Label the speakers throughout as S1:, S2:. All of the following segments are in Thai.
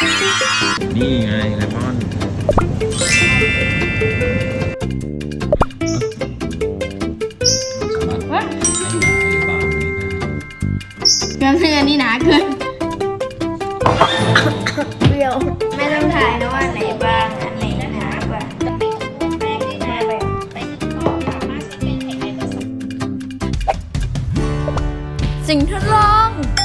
S1: นี่ไงเลมอนสามารถ
S2: วะ
S1: ให้หนาหรือบางนี้ได้
S2: เพื่อนเพื่อนนี่หนาเกิน
S3: เดียวไม่ต้องถ่ายนะว่าไหนบาง อันไหนหนากว่าได้แบบ
S2: สิ่งทดลอง
S1: สิ่ง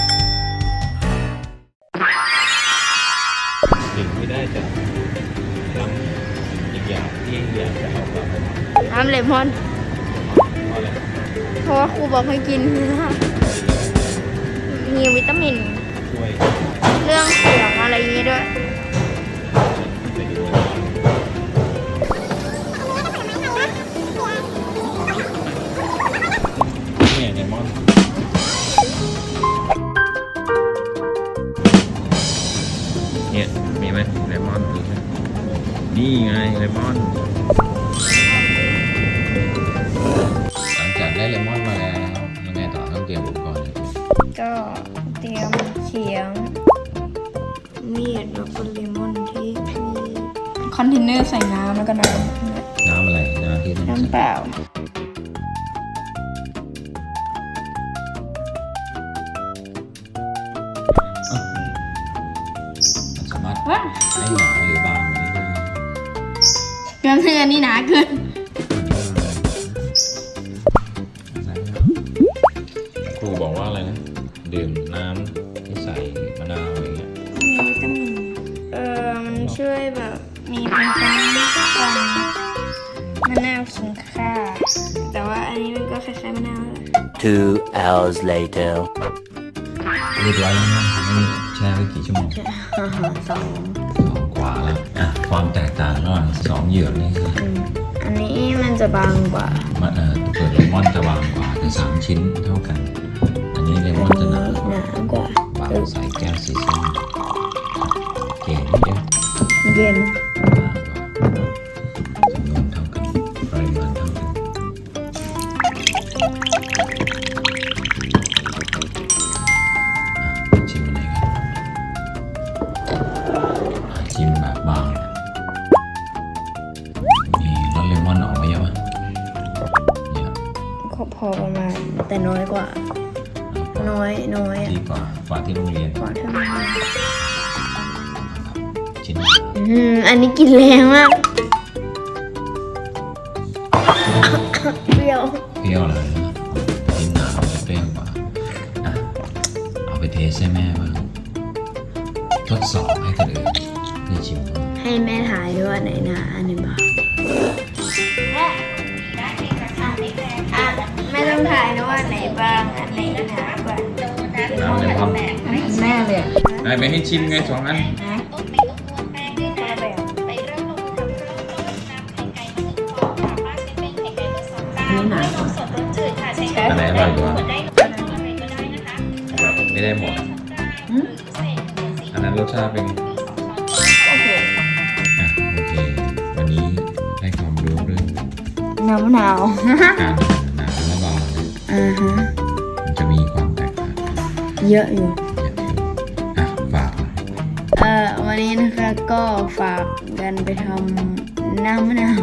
S1: กอย่างที่อยากจะเอากลับไปทำ
S2: น้ำเลมอน
S1: เพราะอะไร
S2: เพราะว่าครูบอกให้กิน มีวิตามิน
S1: ช่วย
S2: เรื่องเสียงอะไรอย่างนี้ด้วย
S1: ไปดูเนี่ยเลมอนเนี่ยมีไหมเลมอนดูสิ นี่ไงเลมอน หลังจากได้เลมอนมาแล้วยังไงต่อต้องเตรียมอุปกรณ์เลยคุณ
S3: ก็เตรียมเขียง มีดแล้วก็เลมอนที่มี
S2: คอนเทนเนอร์ใส่น้ำแล้วก็น้
S1: น้ำอะไรน้ำที่ต้อง
S3: น้ำ
S1: ใส่
S3: เปล่า
S2: เพื่อนเพื่อนนี่หนาเกิน
S1: ครูบอกว่าอะไรนะ ดื่มน้ำที่ใส่มะนาวอะไรเงี้ย
S3: มีวิตามินเออมันช่วยแบบมีเป็นคำกันมะนาวขิงข่าแต่ว่าอันนี้มันก็คล้ายๆมะนาวแหละ
S4: Two hours later.
S1: เรียบร้อยแล้วนะนี่แช่ไว้กี่ชั่วโมง
S3: สอง
S1: ส องกว่าแล้วอะความแตกต่างระหว่างสองเหยือกนี่คือ
S3: อันนี้มันจะบางกว่า
S1: มันเอ่อเปลือกเลมอนจะบางกว่าแต่สามชิ้นเท่ากัน อันนี้เลมอนจะหนา
S3: หนากว่า
S1: บางใส่แก้วสีส้มเก่งนิดเดียว
S3: เย็น พอประมาณ แต่น้อยกว่า น้อยน้อยอะ
S1: ดีกว่ากว่าที่โรงเรียน
S3: กว่าเท่านั้น
S1: ชิ้น
S3: อืมอันนี้กินแรงมากเปรี้ยว
S1: เปรี้ยวเลยนะชิ้นหนาจะเปรี้ยวกว่าอะเอาไปเทสให้แม่บ้างทดสอบให้คนอื่นได้ชิมบ้าง
S3: ให้แม่ถ่ายด้วยว่าไหนหนาอันไหนบาง ต้องถ่ายนะว่าไหนบาง อันไหนหนากว่า
S1: น้ำเลยครับ
S2: แม่เลยอะ
S1: ได้ไปให้ชิมไงสองอัน
S2: นี่หนา
S1: อันไหนอร่อยกว่าไม่ได้หมด
S2: อืม
S1: อันนั้นรสชาติเป็น
S2: โอเค
S1: อะโอเค วันนี้ได้ความรู้เรื่อง
S3: น้ำมะนาว
S1: การหนาและบางนะ
S3: อ่าฮะ
S1: มันจะมีความแตกต่างกัน
S3: เยอะอยู่
S1: เยอะอยู่อะฝากหน่อย
S3: เอ่อวันนี้นะคะก็ฝากกันไปทำน้ำมะนาว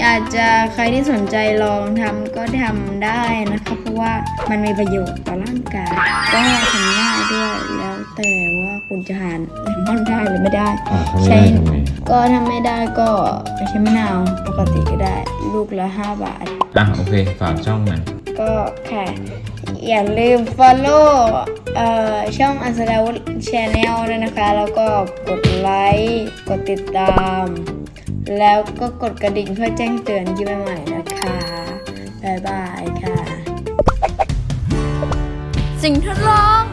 S3: อยากจะใครที่สนใจลองทำก็ทำได้นะคะเพราะว่ามันมีประโยชน์ต่อร่างกายก็ทำง่ายด้วยแล้วแต่ว่าคุณจะหานเลมอนได้หรือไม่ได้
S1: อะถ้าไม่ได้ทำไง
S3: ก็ถ้าไม่ได้ก็ไปใช้มะนาวปกติก็ได้ ลูกละ 5 บาท
S1: อะโอเคฝากช่องหน่อย
S3: ก็แค่อย่าลืม follow เอ่อช่องอัสดาวุฒชแนลด้วยนะคะ แล้วก็กดไลค์กดติดตาม แล้วก็กดกระดิ่งเพื่อแจ้งเตือนคลิปใหม่ๆนะคะ บ๊ายบายค่ะ
S2: สิ่งทดลอง